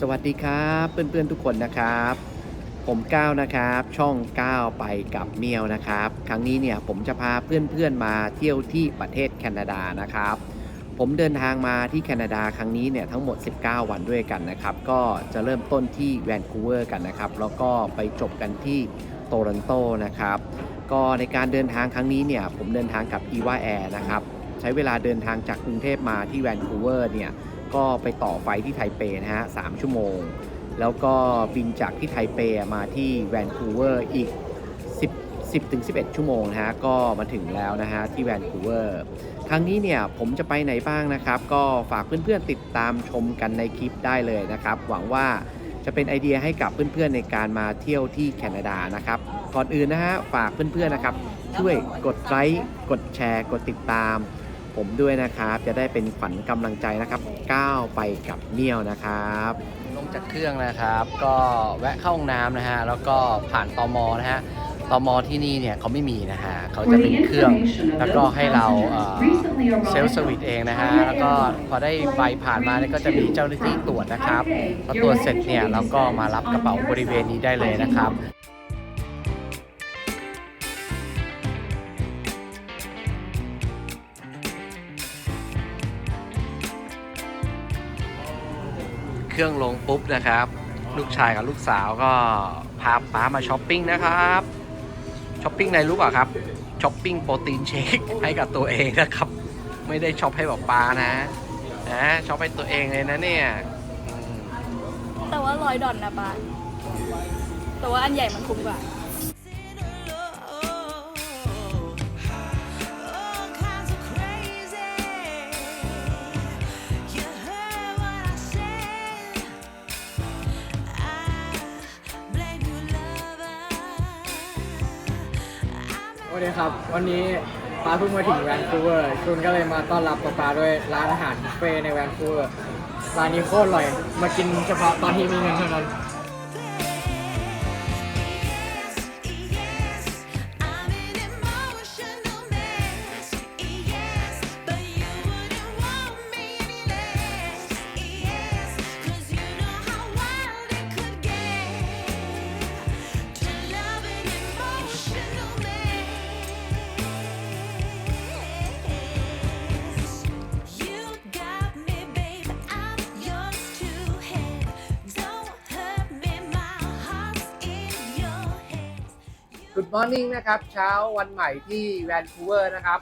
สวัสดีครับเพื่อนๆทุกคนนะครับ ผมก้าวนะครับ ช่องก้าวไปกับเมียวนะครับ ครั้งนี้เนี่ยผมจะพาเพื่อนๆมาเที่ยวที่ประเทศแคนาดานะครับ ผมเดินทางมาที่แคนาดาครั้งนี้เนี่ยทั้งหมด 19 วันด้วยกันนะครับ ก็จะเริ่มต้นที่แวนคูเวอร์กันนะครับ แล้วก็ไปจบกันที่โตรอนโตนะครับ ก็ในการเดินทางครั้งนี้เนี่ยผมเดินทางกับ e v a Air นะครับใช้เวลาเดินทางจากกรุงเทพมาที่แวนคูเวอร์เนี่ย ก็ไปต่อไฟที่ไทเปนะฮะ3ชั่วโมง แล้วก็บินจากที่ไทเปมาที่แวนคูเวอร์อีก 10 10ถึง11 ชั่วโมงนะฮะก็มาถึงแล้วนะฮะที่แวนคูเวอร์ครั้งนี้เนี่ยผมจะไปไหนบ้างนะครับ ก็ฝากเพื่อนๆติดตามชมกันในคลิปได้เลยนะครับ หวังว่าจะเป็นไอเดียให้กับเพื่อนๆในการมาเที่ยวที่แคนาดานะครับ ก่อนอื่นนะฮะฝากเพื่อนๆนะครับ ช่วยกดไลค์กดแชร์ กดติดตาม ผมด้วยนะครับ จะได้เป็นขวัญกำลังใจนะครับ ก้าวไปกับเมี่ยวนะครับ ลงจากเครื่องนะครับ ก็แวะเข้าห้องน้ำนะฮะแล้วก็ผ่านตอมอนะฮะตอมอที่นี่เนี่ยเขาไม่มีนะฮะเขาจะเป็นเครื่องแล้วก็ให้เราเซลฟ์สวิตเองนะฮะแล้วก็พอได้ใบผ่านมาเนี่ยก็จะมีเจ้าหน้าที่ตรวจนะครับพอตรวจเสร็จเนี่ยเราก็มารับกระเป๋าบริเวณนี้ได้เลยนะครับ เครื่องลงปุ๊บนะครับ ลูกชายกับลูกสาวก็พาป้ามาช้อปปิ้งนะครับช้อปปิ้งในรู้ป่ะครับช้อปปิ้งโปรตีนเชคให้กับตัวเองนะครับ ไม่ได้ช็อปให้แบบป้านะนะช็อปให้ตัวเองเลยนะเนี่ยแต่ว่าร้อยดอลนะป้าแต่ว่าอันใหญ่มันคุ้มกว่า สวัสดีครับ วันนี้ปาเพิ่งมาถึงแวนคูเวอร์ชุนก็เลยมาต้อนรับปาปาด้วยร้านอาหารบุฟเฟ่ในแวนคูเวอร์ร้านนี้โคตรอร่อย มากินเฉพาะตอนที่มีเงินเท่านั้น Good morning นะครับ เช้าวันใหม่ที่แวนคูเวอร์นะครับ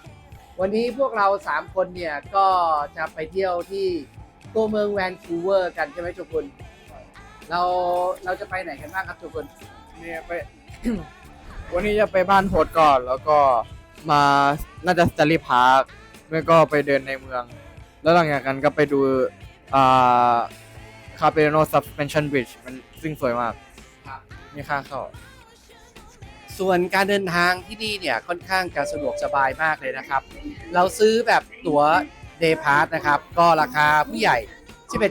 วันนี้พวกเรา 3 คนเนี่ย ก็จะไปเที่ยวที่ตัวเมืองแวนคูเวอร์กันใช่ไหมโชกุนเราเราจะไปไหนกันบ้างครับโชกุนเนี่ยไป วันนี้จะไปบ้านโพดก่อน แล้วก็มาน่าจะสตารีพาร์คแล้วก็ไปเดินในเมือง แล้วหลังจากนั้นก็ไปดูอ่าคาเปโนซับเพนชั่นบริดจ์มันซึ่งสวยมากครับมีค่าเข้า ส่วนการเดินทางที่นี่เนี่ยค่อนข้างจะสะดวกสบายมากเลยนะครับ เราซื้อแบบตั๋วเดย์พาสนะครับ ก็ราคาผู้ใหญ่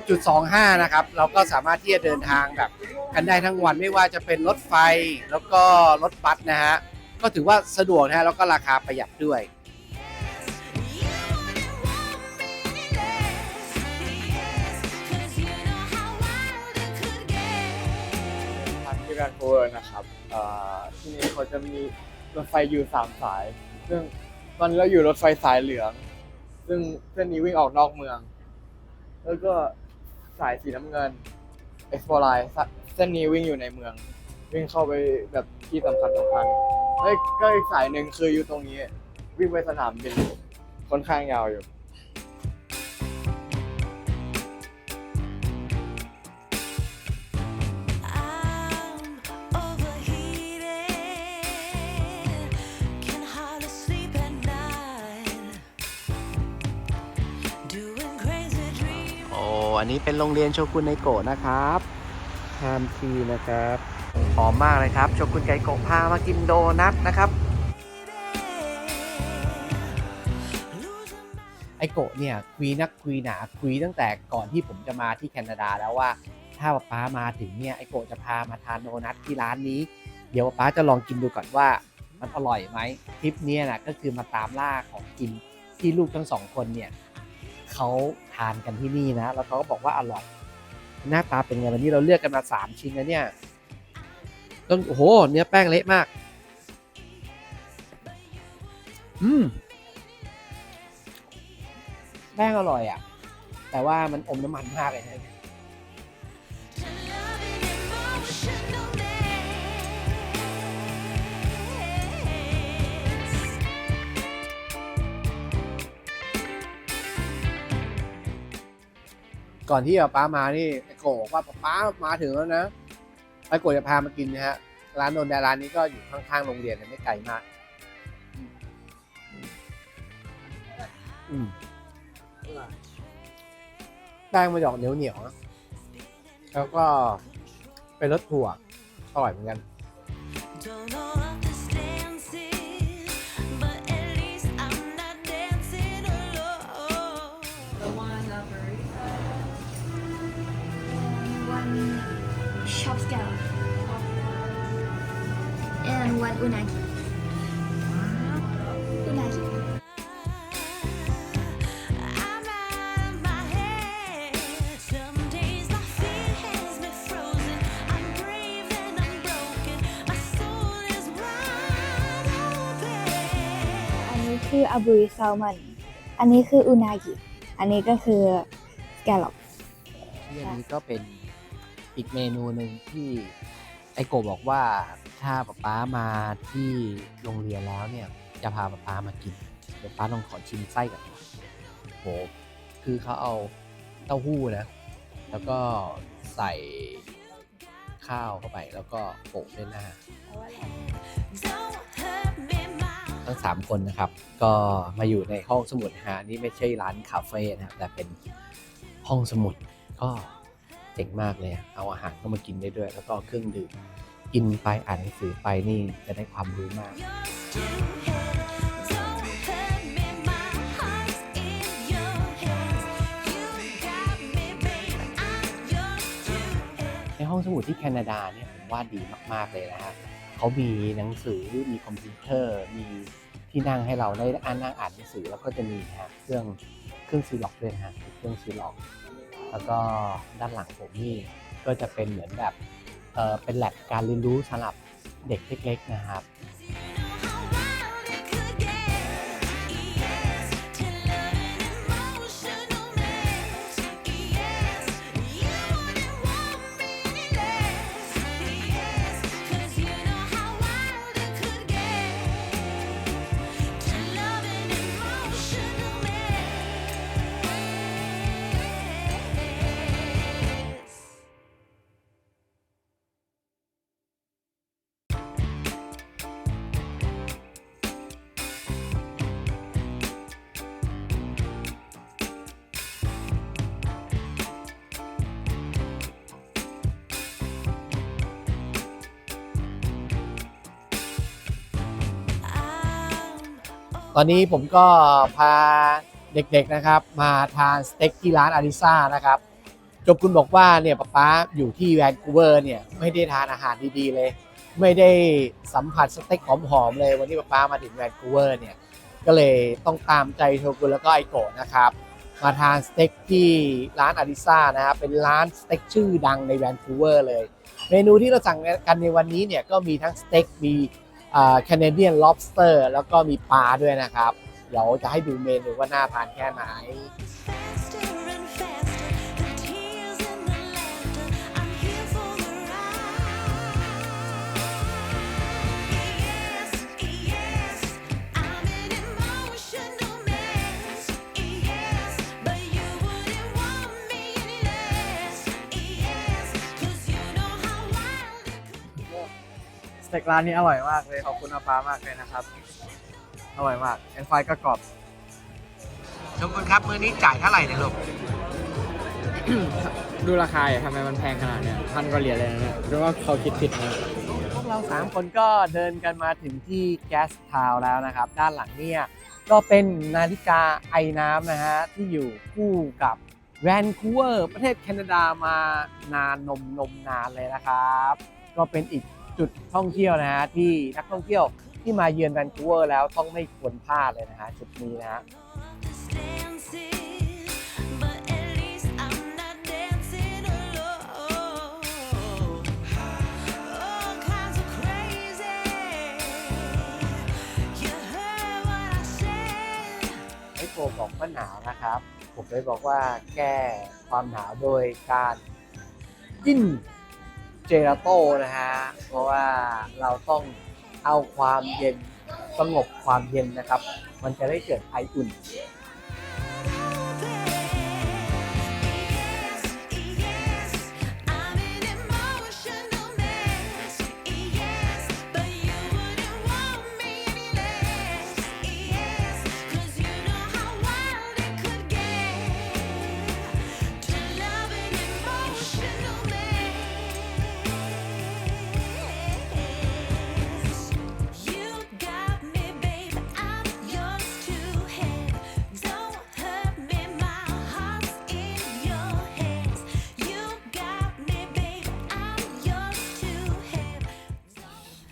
11.25 นะครับ เราก็สามารถที่จะเดินทางแบบกันได้ทั้งวันไม่ว่าจะเป็นรถไฟแล้วก็รถบัสนะฮะ ก็ถือว่าสะดวกนะฮะแล้วก็ราคาประหยัดด้วย get. ทางที่แวนคูเวอร์นะครับอ่าที่นี่เขาจะมีรถไฟอยู่สามสาย ซึ่งตอนนี้เราอยู่รถไฟสายเหลือง ซึ่งเส้นนี้วิ่งออกนอกเมือง แล้วก็สายสีน้ำเงิน Expo Line เส้นนี้วิ่งอยู่ในเมือง วิ่งเข้าไปแบบที่สำคัญสำคัญเอ้ยก็อีกสายหนึ่งคืออยู่ตรงนี้ วิ่งไปสนามบินค่อนข้างยาวอยู่ อันนี้เป็นโรงเรียนโชกุนไนโกะนะครับไทม์ทีนะครับหอมมากเลยครับโชกุนไกโกะพามากินโดนัทนะครับ ไอโกะเนี่ยคุยนักคุยหนาคุยตั้งแต่ก่อนที่ผมจะมาที่แคนาดาแล้วว่า ถ้าป๊ามาถึงเนี่ยไอโกะจะพามาทานโดนัทที่ร้านนี้ เดี๋ยวป๊าจะลองกินดูก่อนว่ามันอร่อยไหมทริปเนี้ยนะก็คือมาตามล่าของกินที่ลูกทั้งสองคนเนี่ย เขาทานกันที่นี่นะ แล้วเขาก็บอกว่าอร่อย หน้าตาเป็นไงวันนี้เราเลือกกันมาสามชิ้นนะเนี่ยต้องโอ้โห เนื้อแป้งเละมาก อืม แป้งอร่อยอะ แต่ว่ามันอมน้ำมันมากเลยนะ ก่อนที่ป้ามานี่ไอโกบอกว่าป้ามาถึงแล้วนะไอโกจะพามากินนะฮะร้านโนนแดร้านนี้ก็อยู่ข้างๆโรงเรียนไม่ไกลมากมแป้งมันจะอกเหนียวเหนียวๆนะแล้วก็เป็นรสถั่วอร่อยเหมือนกัน And one unagi. Unagi. I'm out of my head. Some days my feet has me frozen. I'm brave and I'm broken. My soul is wide open. อันนี้คืออาบุริแซลมอนอันนี้คืออุนากิอันนี้ก็คือสแกลลอปที่อันนี้ก็เป็นอีกเมนูหนึ่งที่ ไอโกบอกว่าถ้าป๊าป๊ามาที่โรงเรียนแล้วเนี่ย จะพาป๊าป๊ามากิน เดี๋ยวป๊าลองขอชิมไส้ก่อนโหคือเขาเอาเต้าหู้นะ แล้วก็ใส่ข้าวเข้าไป แล้วก็โปะด้วยหน้าทั้งสามคนนะครับ ก็มาอยู่ในห้องสมุดฮะนี่ไม่ใช่ร้านคาเฟ่นะครับ แต่เป็นห้องสมุดก็ เจ๋งมากเลยอะเอาอาหารเข้ามากินได้ด้วย แล้วก็เครื่องดื่ม กินไปอ่านหนังสือไปนี่จะได้ความรู้มากในห้องสมุดที่แคนาดาเนี่ยผมว่าดีมาก ๆ เลยนะฮะเขามีหนังสือมีคอมพิวเตอร์ มีที่นั่งให้เราได้อ่านนั่งอ่านหนังสือแล้วก็จะมีฮะเครื่องเครื่องซีล็อกด้วยนะฮะเครื่องซีล็อก แล้วก็ด้านหลังผมนี่ก็จะเป็นเหมือนแบบเออเป็นแหลบการเรียนรู้สำหรับเด็กเล็กๆนะครับ ตอนนี้ผมก็พาเด็กๆนะครับ มาทานสเต็กที่ร้านอาริซ่านะครับจบคุณบอกว่าเนี่ยป๊าป๊าอยู่ที่แวนคูเวอร์เนี่ยไม่ได้ทานอาหารดีๆเลย ไม่ได้สัมผัสสเต็กหอมๆเลยวันนี้ป๊าป๊ามาถึงแวนคูเวอร์เนี่ยก็เลยต้องตามใจโชกุนแล้วก็ไอโกะนะครับ มาทานสเต็กที่ร้านอาริซ่านะครับเป็นร้านสเต็กชื่อดังในแวนคูเวอร์เลย เมนูที่เราสั่งกันในวันนี้เนี่ยก็มีทั้งสเต็กมี แคนาเดียนล็อบสเตอร์แล้วก็มีปลาด้วยนะครับ เดี๋ยวจะให้ดูเมนูว่าน่าทานแค่ไหน เต็กร้านนี้อร่อยมากเลย ขอบคุณอาปามากเลยนะครับ อร่อยมากแอนไฟก็กรอบ ชมคุณครับ มือนี้จ่ายเท่าไหร่เนี่ยลูกดูราคาอะทำไมมันแพงขนาดเนี้ยพันกว่าเหรียญเลยนะเนี่ยหรือว่าเขาคิดผิดนะพวกเราสามคนก็เดินกันมาถึงที่แก๊สทาวแล้วนะครับ ด้านหลังเนี่ยก็เป็นนาฬิกาไอน้ำนะฮะ ที่อยู่คู่กับแวนคูเวอร์ประเทศแคนาดามานานนมนมนานเลยนะครับ ก็เป็นอีก จุดท่องเที่ยวนะฮะที่นักท่องเที่ยวที่มาเยือนแวนคูเวอร์แล้วต้องไม่ควรพลาดเลยนะฮะจุดนี้นะฮะโกบอกว่าหนาวนะครับ ผมเลยบอกว่าแก้ความหนาวโดยการกิน เจลาโต้นะฮะ เพราะว่าเราต้องเอาความเย็นสงบความเย็นนะครับ มันจะได้เกิดไออุ่น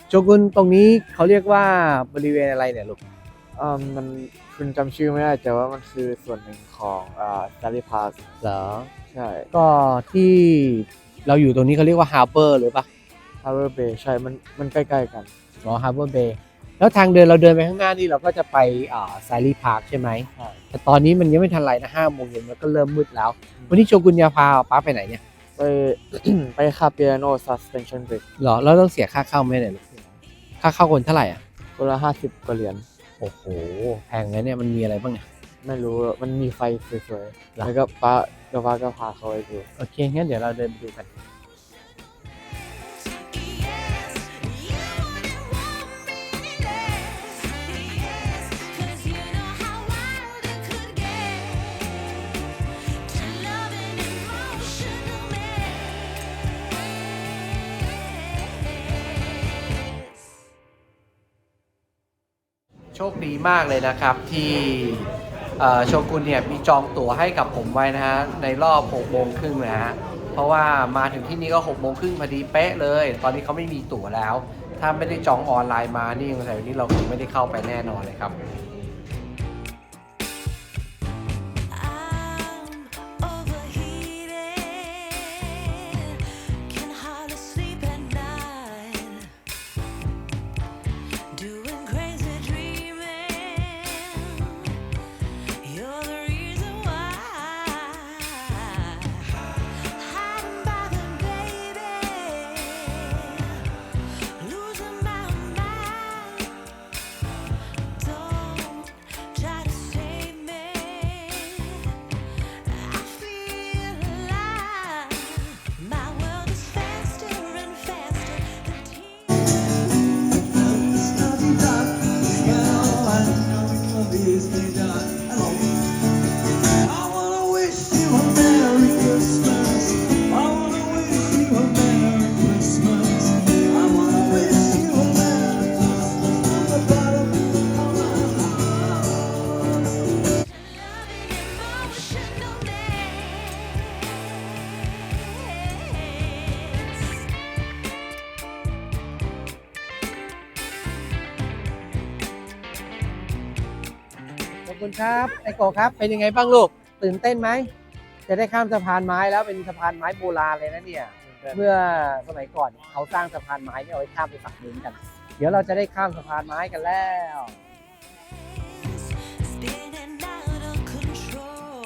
โจกุนตรงนี้เขาเรียกว่าบริเวณอะไรเนี่ยลูกอ่ามันคุณจำชื่อไม่ได้แต่ว่ามันคือส่วนหนึ่งของอ่าซาริพาร์คเหรอ ใช่ก็ที่เราอยู่ตรงนี้เขาเรียกว่าฮาร์เบอร์หรือปะฮาร์เบอร์เบย์ใช่มันมันใกล้ๆกัน หรอฮาร์เบอร์เบย์แล้วทางเดินเราเดินไปข้างหน้านี่เราก็จะไปอ่าไซรีพาร์คใช่ไหม ใช่ แต่ตอนนี้มันยังไม่ทันไรนะห้าโมงเย็นมันก็เริ่มมืดแล้ว วันนี้โชกุนยาพาป้าไปไหนเนี่ยไป ไปคาเปียโนซัสเพนชั่นบริดหรอแล้วต้องเสียค่าเข้าไหมเนี่ยลูก ค่าเข้าคนเท่าไหร่อะคนละห้าสิบกว่าเหรียญโอ้โหแพงนะเนี่ยมันมีอะไรบ้างเนี่ย ไม่รู้มันมีไฟสวยๆเหรอแล้วก็ป้าก็ป้าก็พาเขาไปดู โอเคงั้นเดี๋ยวเราเดินไปดูกัน โชคดีมากเลยนะครับที่โชกุนเนี่ยมีจองตั๋วให้กับผมไว้นะฮะในรอบ6โมงครึ่งนะฮะเพราะว่ามาถึงที่นี่ก็6โมงครึ่งพอดีเป๊ะเลย ตอนนี้เขาไม่มีตั๋วแล้ว ถ้าไม่ได้จองออนไลน์มานี่ยังไงวันนี้เราคงไม่ได้เข้าไปแน่นอนเลยครับ คุณครับไอโกะครับเป็นยังไงบ้างลูกตื่นเต้นไหมจะได้ข้ามสะพานไม้แล้วเป็นสะพานไม้โบราณเลยนะเนี่ยเมื่อสมัยก่อนเขาสร้างสะพานไม้เนี่ยเอาไว้ข้ามไปฝั่งนู้นกัน เดี๋ยวเราจะได้ข้ามสะพานไม้กันแล้ว Spinning out of control.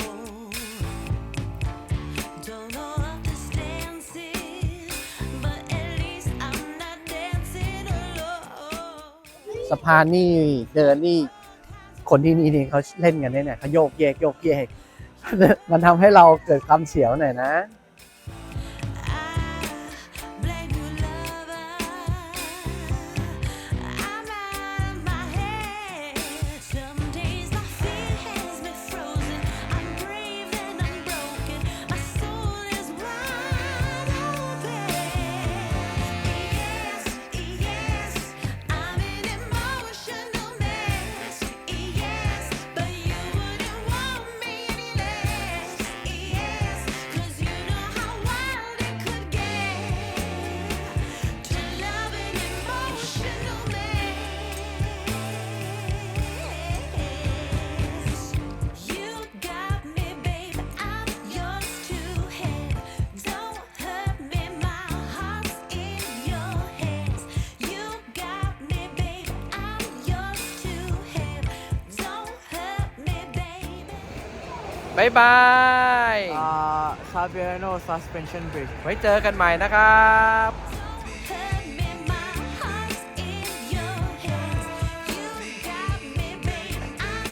Don't know what this dance is, but at least I'm not dancing alone. สะพานนี่เดินนี่ คนที่นี่นี่เขาเล่นกันเนี่ยเขาโยกเยกโยกเยกมันทำให้เราเกิดความเสียวหน่อยนะ บ๊ายบายคาเบียโน ซัสเพนชั่นบริดจ์ไว้เจอกันใหม่นะครับ